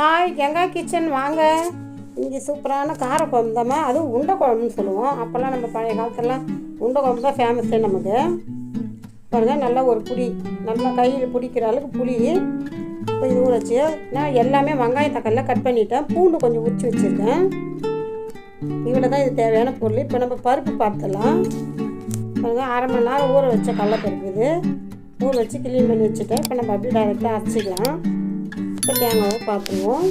Hi Ganga kitchen வாங்க? இங்கே சூப்பரான காரக்குழம்பு தாம்மா. அதுவும் உண்டை குழம்புன்னு சொல்லுவோம். அப்போல்லாம் நம்ம பழைய காலத்துலலாம் உண்டை குழம்பு தான் ஃபேமஸே நமக்கு. பாருங்கள் நல்லா ஒரு புளி. நல்லா கையில் பிடிக்கிற அளவுக்கு புளி. கொஞ்சம் ஊற வச்சு நான் எல்லாமே வெங்காயம் தக்காளிலாம் கட் பண்ணிட்டேன். பூண்டு கொஞ்சம் உரிச்சு வச்சுருக்கேன். இவ்வளோ தான் இது தேவையான பொருள். இப்போ நம்ம பருப்பு பார்த்துடலாம். பாருங்கள் அரை மணி நேரம் ஊற வச்ச கடலப்பருப்பு இது. ஊற வச்சு க்ளீன் பண்ணி வச்சுட்டேன். இப்போ நம்ம அப்படியே டைரெக்டாக அரைச்சிக்கலாம். இப்போ தேங்காவை பார்த்துருவோம்.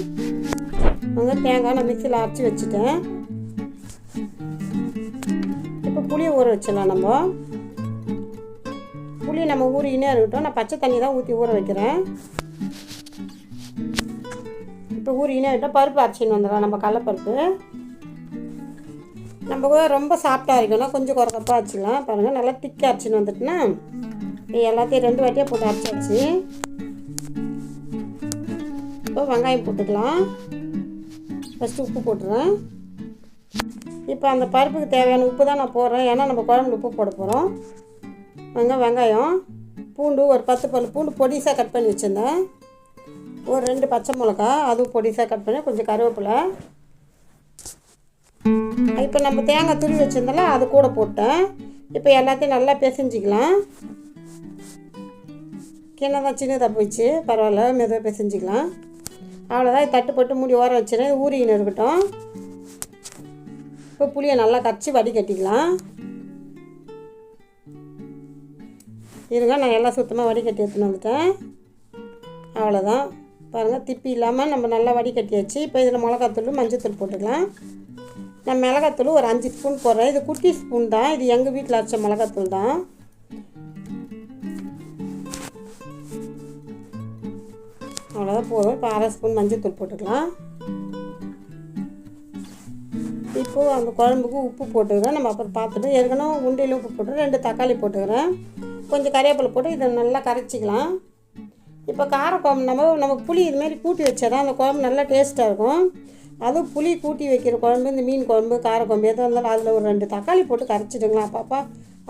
அங்கே தேங்காய் நான் மிக்சியில் அரைச்சி வச்சுட்டேன். இப்போ புளியை ஊற வச்சிடலாம் நம்ம. புளி நம்ம ஊறினே இருக்கட்டும். நான் பச்சை தண்ணி தான் ஊற்றி ஊற வைக்கிறேன். இப்போ ஊறினே இருக்கட்டும். பருப்பு அரைச்சின்னு வந்துடலாம். நம்ம கடலப்பருப்பு. நம்ம கூட ரொம்ப சாஃப்டாக இருக்கணும் கொஞ்சம் குறக்கப்பாக வச்சுக்கலாம் பாருங்கள் நல்லா திக்காக அரைச்சின்னு வந்துட்டுனா எல்லாத்தையும் ரெண்டு வாட்டியாக போட்டு அரைச்சாச்சு. இப்போ வெங்காயம் போட்டுக்கலாம். ஃபஸ்ட்டு உப்பு போட்டுறேன். இப்போ அந்த பருப்புக்கு தேவையான உப்பு தான் நான் போடுறேன். ஏன்னா நம்ம குழம்புல உப்பு போட போகிறோம் வெங்க வெங்காயம் பூண்டு ஒரு பத்து பல் பூண்டு பொடிசாக கட் பண்ணி வச்சுருந்தேன். ஒரு ரெண்டு பச்சை மிளகா அதுவும் பொடிசாக கட் பண்ணி கொஞ்சம் கருவேப்பிலை. இப்போ நம்ம தேங்காய் துருவி வச்சுருந்தால அது கூட போட்டேன். இப்போ எல்லாத்தையும் நல்லா பிசைஞ்சிக்கலாம். கிண்ணதான் சின்னதாக போயிடுச்சு. பரவாயில்ல மெதுவாக பிசைஞ்சிக்கலாம். அவ்வளோதான் தட்டு போட்டு மூடி ஓரம் வச்சுருந்தேன் ஊறின்னு இருக்கட்டும். இப்போ புளியை நல்லா கரைச்சி வடிகட்டிக்கலாம். இருங்க நான் எல்லாம் சுத்தமாக வடிகட்டி எடுத்துன்னு வந்துட்டேன். அவ்வளோதான் பாருங்கள் திப்பி இல்லாமல் நம்ம நல்லா வடிகட்டியாச்சு. இப்போ இதில் மிளகாத்தூள் மஞ்சத்தூள் போட்டுக்கலாம். நான் மிளகாத்தூள் ஒரு அஞ்சு ஸ்பூன் போடுறேன். இது குட்டி ஸ்பூன் தான். இது எங்கள் வீட்டில் அரைச்ச மிளகாத்தூள் தான். அவ்வளோதான் போதும். இப்போ அரை ஸ்பூன் மஞ்சத்தூள் போட்டுக்கலாம். இப்போது அந்த குழம்புக்கு உப்பு போட்டுக்கிறேன் நம்ம அப்புறம் பார்த்துட்டு ஏற்கனவே உண்டியில் உப்பு போட்டு ரெண்டு தக்காளி போட்டுக்கிறேன். கொஞ்சம் கறிவேப்பிலை போட்டு இதை நல்லா கரைச்சிக்கலாம். இப்போ காரக்குழம்பு நம்ம நமக்கு புளி இதுமாரி கூட்டி வச்சா தான் அந்த குழம்பு நல்லா டேஸ்ட்டாக இருக்கும். அதுவும் புளி கூட்டி வைக்கிற குழம்பு இந்த மீன் குழம்பு காரக்குழம்பு எதுவும் இருந்தாலும் அதில் ஒரு ரெண்டு தக்காளி போட்டு கரைச்சிட்டுங்களா பாப்பா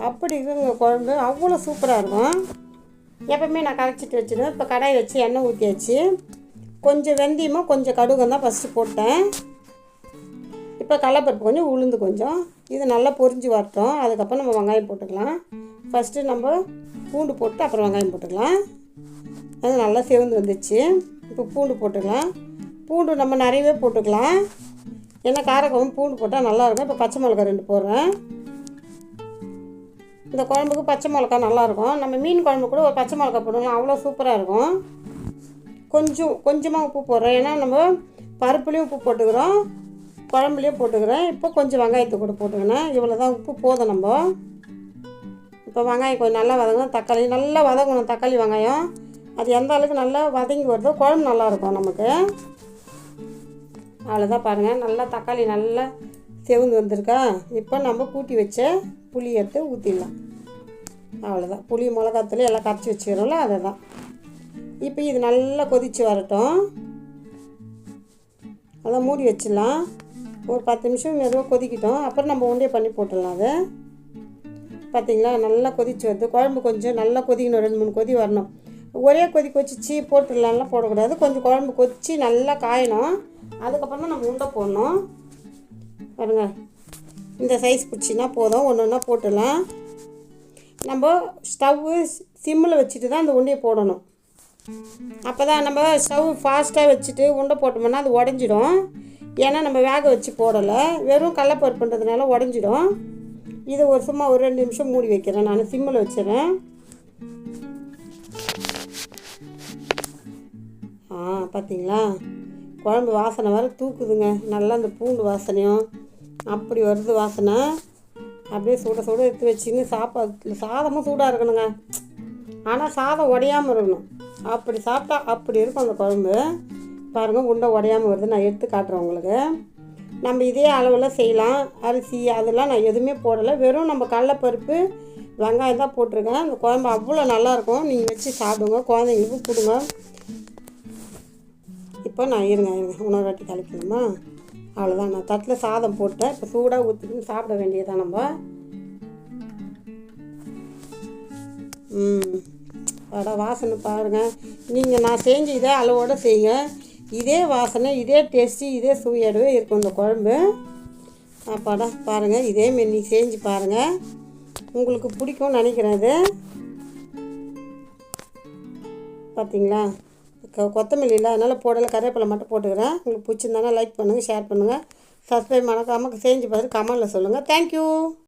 அப்படி இருக்கிற குழம்பு. அவ்வளோ சூப்பராக இருக்கும். எப்பவுமே நான் கரைச்சிட்டு வச்சுருவேன். இப்போ கடாய் வச்சு எண்ணெய் ஊற்றியாச்சு கொஞ்சம் வெந்தயமும் கொஞ்சம் கடுகும் தான் ஃபஸ்ட்டு போட்டேன். இப்போ கடலப்பருப்பு கொஞ்சம் உளுந்து கொஞ்சம். இது நல்லா பொரிஞ்சு வரட்டும். அதுக்கப்புறம் நம்ம வெங்காயம் போட்டுக்கலாம். ஃபஸ்ட்டு நம்ம பூண்டு போட்டு அப்புறம் வெங்காயம் போட்டுக்கலாம். அது நல்லா சிவந்து வந்துச்சு. இப்போ பூண்டு போட்டுக்கலாம். பூண்டு நம்ம நிறையவே போட்டுக்கலாம். ஏன்னா காரக்குழம்பு பூண்டு போட்டால் நல்லாயிருக்கும் இப்போ பச்சை மிளகா ரெண்டு போடுறேன். இந்த குழம்புக்கு பச்சை மிளகா நல்லாயிருக்கும். நம்ம மீன் குழம்பு கூட ஒரு பச்சை மிளகா போடுவோம் அவ்வளோ சூப்பராக இருக்கும். கொஞ்சம் கொஞ்சமாக உப்பு போடுறோம் ஏன்னா நம்ம பருப்புலேயும் உப்பு போட்டுக்கிறோம். குழம்புலேயும் போட்டுக்கிறேன். இப்போ கொஞ்சம் வெங்காயத்தை கூட போட்டுக்கினேன் இவ்வளோ தான் உப்பு போதும் நம்ம. இப்போ வெங்காயம் கொஞ்சம் நல்லா வதங்கணும். தக்காளி நல்லா வதங்கணும். தக்காளி வெங்காயம். அது எந்த அளவுக்கு நல்லா வதங்கி வருதோ குழம்பு நல்லாயிருக்கும் நமக்கு. அவ்வளோதான் பாருங்கள் நல்லா தக்காளி நல்லா செவந்து வந்திருக்கா? இப்போ நம்ம கூட்டி வச்ச புளி எடுத்து ஊற்றிடலாம் அவ்வளோதான் புளி மிளகாத்தூள் எல்லாம் கரைச்சி வச்சுக்கிறோம்ல அதை தான் இப்போ இது நல்லா கொதித்து வரட்டும். அதான் மூடி வச்சிடலாம். ஒரு பத்து நிமிஷம் மெதுவாக கொதிக்கிட்டோம். அப்புறம் நம்ம உண்டே பண்ணி போட்டுடலாம் அதை. பார்த்தீங்களா நல்லா கொதிச்சு வருது. குழம்பு கொஞ்சம் நல்லா கொதிக்கணும். ரெண்டு மூணு கொதி வரணும். ஒரே கொதி கொச்சிச்சு போட்டுடலாம்லாம் போடக்கூடாது. கொஞ்சம் குழம்பு கொதிச்சு நல்லா காயணும். அதுக்கப்புறம் தான் நம்ம உண்டை போடணும். பாருங்க. இந்த சைஸ் பிடிச்சின்னா போதும். ஒன்று ஒன்றா போட்டுடலாம். நம்ம ஸ்டவ்வு சிம்மில் வச்சுட்டு தான் அந்த உண்டையை போடணும். அப்போ தான் நம்ம ஸ்டவ் ஃபாஸ்ட்டாக வச்சுட்டு உண்டை போட்டோம்னா அது உடஞ்சிடும். ஏன்னா நம்ம வேக வச்சு போடலை. வெறும் கடலப்பருப்பு பண்ணுறதுனால உடஞ்சிடும். இதை ஒரு சும்மா ஒரு ரெண்டு நிமிஷம் மூடி வைக்கிறேன். நான் சிம்மில் வச்சிடறேன். ஆ பார்த்தீங்களா குழம்பு வாசனை வர தூக்குதுங்க. நல்லா அந்த பூண்டு வாசனையும் அப்படி வருது வாசனை. அப்படியே சுட சுட எடுத்து வச்சுன்னு சாப்பாடு சாதமும் சூடாக இருக்கணுங்க. ஆனால் சாதம் உடையாமல் இருக்கணும். அப்படி சாப்பிட்டா அப்படி இருக்கும் அந்த குழம்பு. பாருங்கள் உண்டை உடையாமல் வருது. நான் எடுத்து காட்டுறேன் உங்களுக்கு. நம்ம இதே அளவில் செய்யலாம். அரிசி அதெல்லாம் நான் எதுவுமே போடலை. வெறும் நம்ம கடலப்பருப்பு வெங்காயம் தான் போட்டிருக்கேன். அந்த குழம்பு அவ்வளோ நல்லாயிருக்கும் நீங்கள் வச்சு சாப்பிடுங்க. குழந்தைங்களுக்கு கொடுங்க. இப்போ நான் இருங்க இருங்க. உணவு வாட்டி கழிக்கணுமா அவ்வளோதான் நான் தட்டில் சாதம் போட்டேன். இப்போ சூடாக ஊற்றிட்டு சாப்பிட வேண்டியதான் நம்ம. ம். அதோட வாசனை பாருங்கள் நீங்கள் நான் செஞ்ச இதே அளவோடு செய்யுங்க. இதே வாசனை இதே டேஸ்ட்டு இதே சுவையோடவே இருக்கும் இந்த குழம்பு. அப்பாடா பாருங்கள் இதேமாரி நீ செஞ்சு பாருங்கள் உங்களுக்கு பிடிக்கும்னு நினைக்கிறேன் இது. பார்த்தீங்களா கொத்தமல்லி இல்லை அதனால் போடலை. கருவேப்பிலை மட்டும் போட்டுக்கிறேன். உங்களுக்கு பிடிச்சிருந்தானா லைக் பண்ணுங்கள் ஷேர் பண்ணுங்கள் சப்ஸ்கிரைப் மறக்காமல் செஞ்சு பார்த்துட்டு கமெண்டில் சொல்லுங்கள் தேங்க்யூ